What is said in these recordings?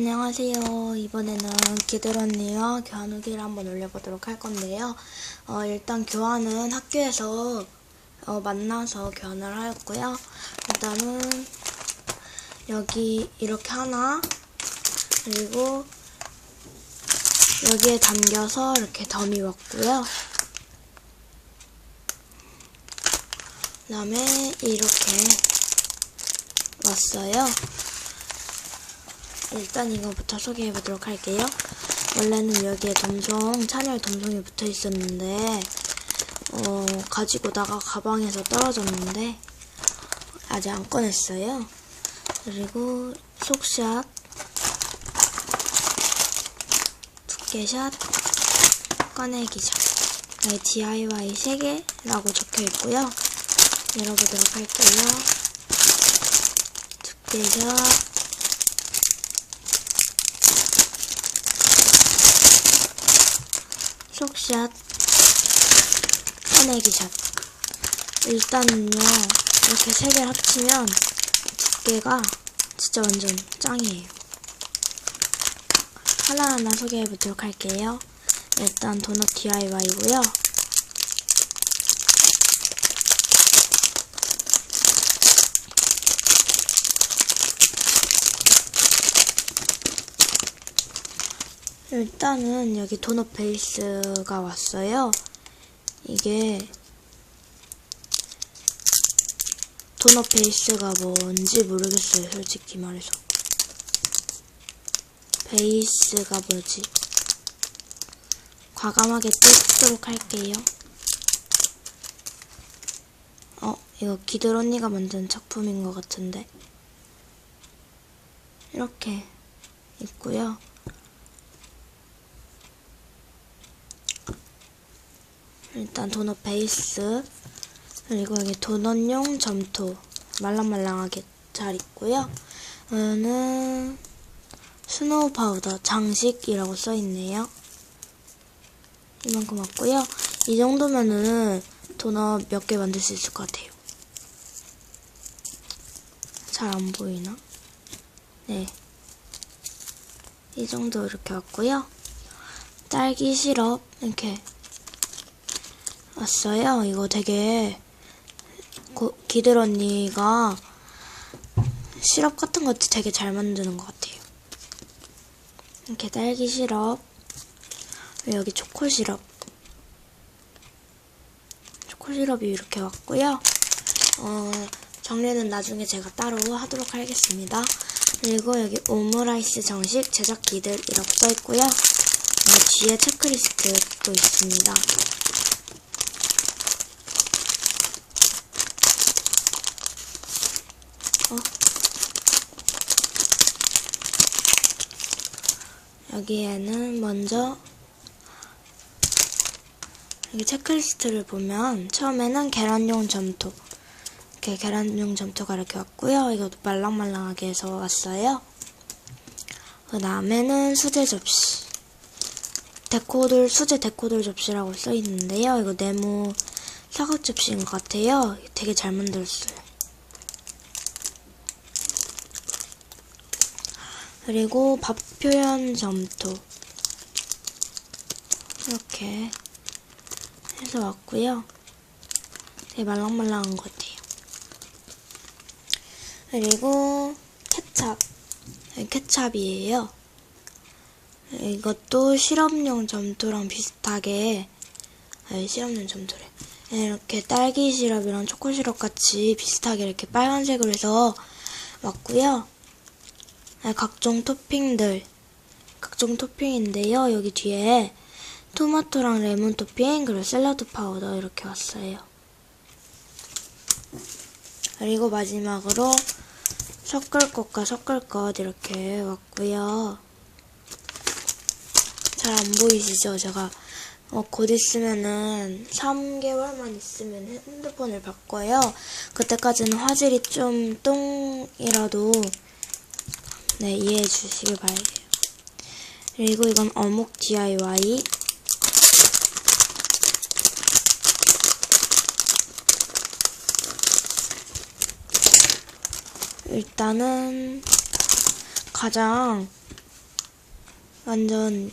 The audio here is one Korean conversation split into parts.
안녕하세요. 이번에는 기들 언니와 교환 후기를 한번 올려보도록 할 건데요. 어, 일단 교환은 학교에서 어, 만나서 교환을 하였고요. 일단은 여기 이렇게 하나 그리고 여기에 담겨서 이렇게 덤이 왔고요. 그 다음에 이렇게 왔어요. 일단 이거부터 소개해 보도록 할게요. 원래는 여기에 돔송, 찬열 돔송이 붙어 있었는데, 어, 가지고 나가 가방에서 떨어졌는데, 아직 안 꺼냈어요. 그리고 속샷, 두께샷, 꺼내기샷. 네, DIY 3개라고 적혀 있고요. 열어보도록 할게요. 두께샷, 속샷, 꺼내기샷. 일단은요, 이렇게 세개 합치면 두께가 진짜 완전 짱이에요. 하나하나 소개해 보도록 할게요. 일단 도넛 DIY고요. 일단은 여기 도넛 베이스가 왔어요. 이게 도넛 베이스가 뭔지 모르겠어요. 솔직히 말해서. 베이스가 뭐지? 과감하게 뜯도록 할게요. 어, 이거 기들 언니가 만든 작품인 것 같은데. 이렇게 있고요. 일단 도넛 베이스 그리고 여기 도넛용 점토 말랑말랑하게 잘 있고요. 이거는 스노우 파우더 장식이라고 써있네요. 이만큼 왔고요. 이 정도면은 도넛 몇 개 만들 수 있을 것 같아요. 잘 안 보이나? 네. 이 정도 이렇게 왔고요. 딸기 시럽 이렇게 왔어요. 이거 되게 고, 기들 언니가 시럽 같은 것도 되게 잘 만드는 것 같아요. 이렇게 딸기 시럽, 여기 초코 시럽, 초코 시럽이 이렇게 왔고요. 어, 정리는 나중에 제가 따로 하도록 하겠습니다. 그리고 여기 오므라이스 정식 제작 기들 이라고 써있고요. 뒤에 체크리스트도 있습니다. 여기에는 먼저 여기 체크리스트를 보면 처음에는 계란용 점토 이렇게 계란용 점토가 이렇게 왔고요. 이것도 말랑말랑하게 해서 왔어요. 그 다음에는 수제 접시 데코돌 수제 데코돌 접시라고 써 있는데요. 이거 네모 사각 접시인 것 같아요. 되게 잘 만들었어요. 그리고 밥 표현 점토 이렇게 해서 왔고요. 되게 말랑말랑한 것 같아요. 그리고 케찹 케찹이에요. 이것도 실험용 점토랑 비슷하게 아니, 실험용 점토래. 이렇게 딸기 시럽이랑 초코 시럽 같이 비슷하게 이렇게 빨간색으로 해서 왔고요. 네, 각종 토핑들 각종 토핑인데요. 여기 뒤에 토마토랑 레몬 토핑 그리고 샐러드 파우더 이렇게 왔어요. 그리고 마지막으로 섞을 것과 섞을 것 이렇게 왔고요. 잘 안 보이시죠? 제가 어, 곧 있으면은 3개월만 있으면 핸드폰을 바꿔요. 그때까지는 화질이 좀 똥이라도 네, 이해해 주시길 바래요. 그리고 이건 어묵 DIY. 일단은 가장 완전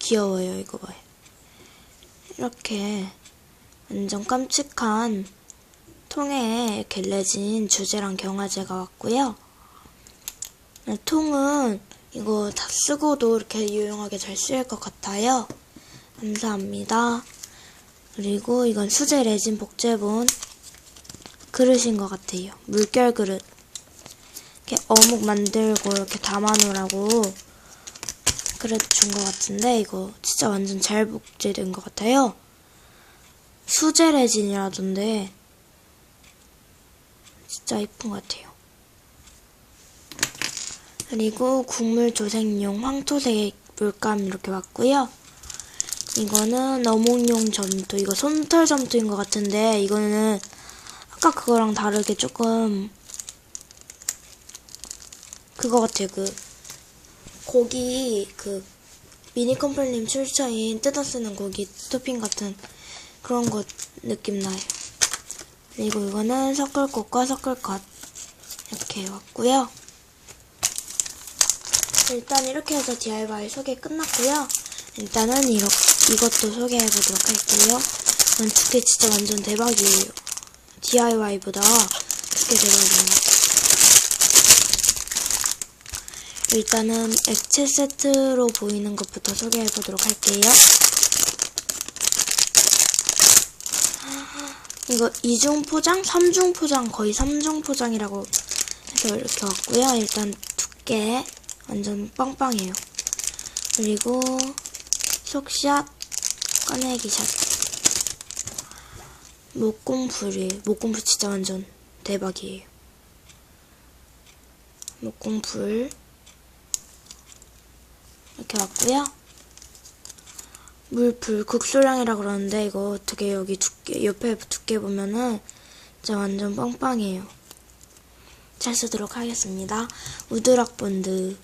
귀여워요. 이거 봐요. 이렇게 완전 깜찍한 통에 이렇게 레진 주제랑 경화제가 왔고요. 네, 통은 이거 다 쓰고도 이렇게 유용하게 잘 쓰일 것 같아요. 감사합니다. 그리고 이건 수제 레진 복제본 그릇인 것 같아요. 물결 그릇. 이렇게 어묵 만들고 이렇게 담아놓으라고 그릇 준 것 같은데 이거 진짜 완전 잘 복제된 것 같아요. 수제 레진이라던데 진짜 이쁜 것 같아요. 그리고 국물 조색용 황토색 물감 이렇게 왔고요. 이거는 어묵용 점토, 이거 솜털 점토인 것 같은데 이거는 아까 그거랑 다르게 조금 그거 같아요. 그 고기 그 미니 컴플님 출처인 뜯어 쓰는 고기 토핑 같은 그런 것 느낌 나요. 그리고 이거는 섞을꽃과 섞을 것 이렇게 왔고요. 일단 이렇게 해서 DIY 소개 끝났고요. 일단은 이렇게 이것도 소개해 보도록 할게요. 이건 두께 진짜 완전 대박이에요. DIY보다 두께 대박이에요. 일단은 액체 세트로 보이는 것부터 소개해 보도록 할게요. 이거 2중 포장, 3중 포장, 거의 3중 포장이라고 해서 이렇게 왔고요. 일단 두께 완전 빵빵해요. 그리고 속샷, 꺼내기 샷. 목공풀이, 목공풀 진짜 완전 대박이에요. 목공풀 이렇게 왔고요. 물풀 극소량이라 그러는데 이거 어떻게 여기 두께 옆에 두께 보면은 진짜 완전 빵빵해요. 잘 쓰도록 하겠습니다. 우드락 본드.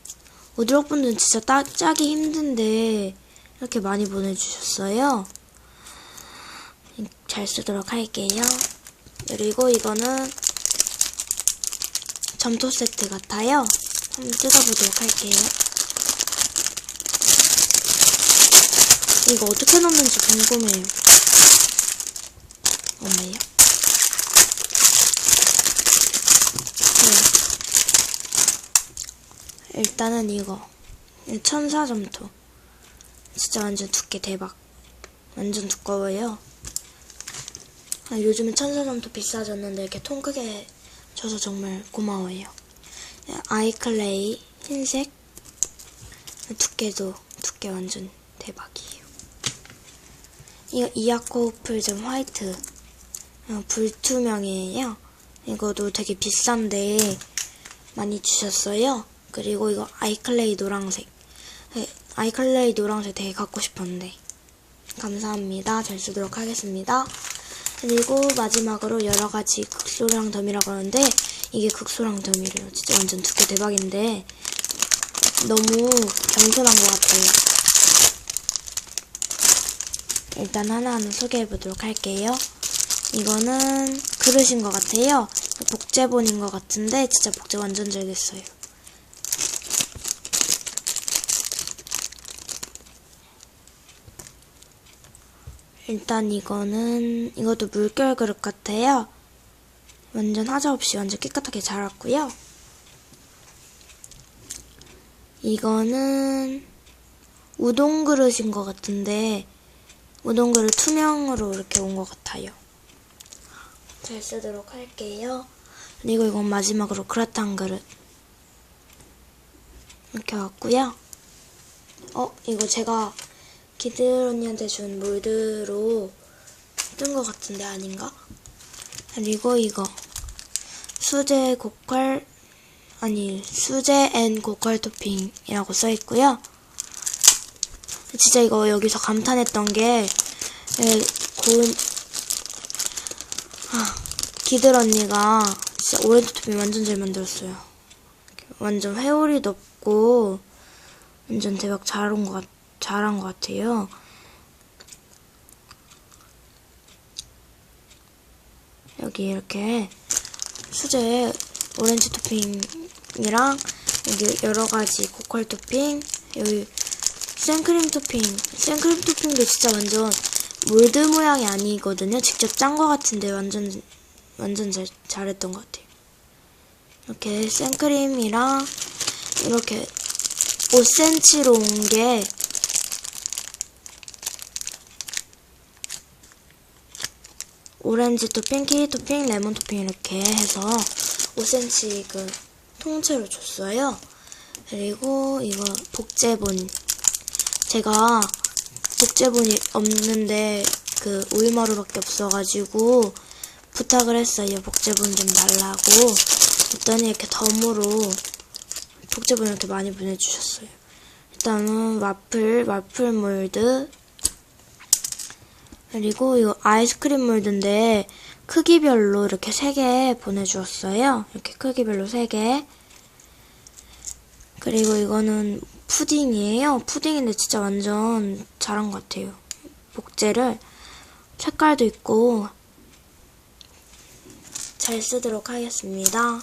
우드락 본드는 진짜 따, 짜기 힘든데 이렇게 많이 보내주셨어요. 잘 쓰도록 할게요. 그리고 이거는 점토 세트 같아요. 한번 뜯어보도록 할게요. 이거 어떻게 넣는지 궁금해요. 엄마요? 네. 일단은 이거. 천사 점토. 진짜 완전 두께 대박. 완전 두꺼워요. 아, 요즘에 천사 점토 비싸졌는데 이렇게 통 크게 줘서 정말 고마워요. 네, 아이클레이 흰색. 두께도 두께 완전 대박이에요. 이거 이아코 풀점 화이트. 어, 불투명이에요. 이거도 되게 비싼데 많이 주셨어요 그리고 이거 아이클레이 노랑색. 네, 아이클레이 노랑색 되게 갖고 싶었는데. 감사합니다. 잘 쓰도록 하겠습니다. 그리고 마지막으로 여러가지 극소량 덤이라고 하는데 이게 극소량 덤이래요. 진짜 완전 두께 대박인데 너무 겸손한 것 같아요. 일단 하나하나 소개해보도록 할게요. 이거는 그릇인 것 같아요. 복제본인 것 같은데 진짜 복제 완전 잘 됐어요. 일단 이거는 이것도 물결 그릇 같아요. 완전 하자 없이 완전 깨끗하게 잘 왔고요. 이거는 우동 그릇인 것 같은데 우동 그릇 투명으로 이렇게 온 것 같아요. 잘 쓰도록 할게요. 그리고 이건 마지막으로 그라탕 그릇 이렇게 왔고요. 어 이거 제가 기들 언니한테 준 몰드로 뜬 것 같은데 아닌가? 그리고 이거 수제 고퀄 아니 수제 앤 고퀄 토핑이라고 써 있고요. 진짜 이거 여기서 감탄했던 게 예, 고은 아, 기들 언니가 진짜 오렌지 토핑 완전 잘 만들었어요. 완전 회오리도 없고 완전 대박 잘한 것 같. 잘한 것 같아요. 여기 이렇게 수제 오렌지 토핑이랑 여기 여러 가지 고퀄 토핑 여기 생크림 토핑. 생크림 토핑도 진짜 완전 몰드 모양이 아니거든요. 직접 짠거 같은데 완전 완전 잘, 잘했던 것 같아요. 이렇게 생크림이랑 이렇게 5cm로 온 게 오렌지 토핑, 키위 토핑, 레몬 토핑 이렇게 해서 5cm 그 통째로 줬어요. 그리고 이거 복제본. 제가 복제본이 없는데 그 우유마루밖에 없어가지고 부탁을 했어요. 복제본 좀 달라고. 그랬더니 이렇게 덤으로 복제본 이렇게 많이 보내주셨어요. 일단은 와플, 와플 몰드. 그리고 이거 아이스크림 몰드인데 크기별로 이렇게 3개 보내주었어요. 이렇게 크기별로 3개. 그리고 이거는 푸딩이에요. 푸딩인데 진짜 완전 잘한 것 같아요. 복제를 색깔도 있고 잘 쓰도록 하겠습니다.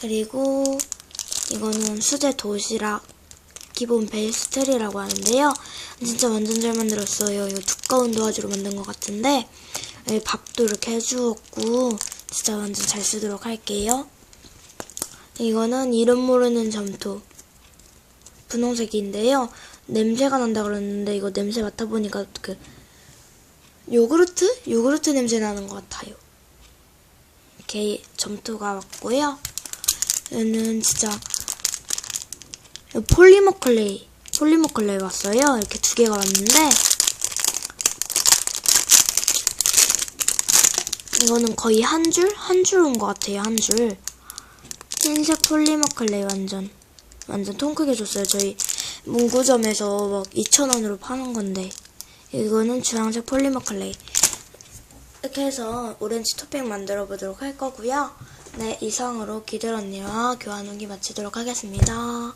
그리고 이거는 수제 도시락 기본 베이스트리라고 하는데요. 진짜 완전 잘 만들었어요. 이거 두꺼운 도화지로 만든 것 같은데 여기 밥도 이렇게 해주었고 진짜 완전 잘 쓰도록 할게요. 이거는 이름 모르는 점토 분홍색인데요. 냄새가 난다 그랬는데 이거 냄새 맡아보니까 그 요구르트? 요구르트 냄새 나는 것 같아요. 이렇게 점토가 왔고요. 얘는 진짜 폴리머 클레이 폴리머 클레이 왔어요. 이렇게 두 개가 왔는데 이거는 거의 한 줄? 한 줄 온 것 같아요. 한 줄. 흰색 폴리머 클레이 완전 완전 통 크게 줬어요. 저희 문구점에서 막 2,000원으로 파는 건데 이거는 주황색 폴리머 클레이 이렇게 해서 오렌지 토핑 만들어 보도록 할 거고요. 네, 이상으로 기들 언니와 교환 후기 마치도록 하겠습니다.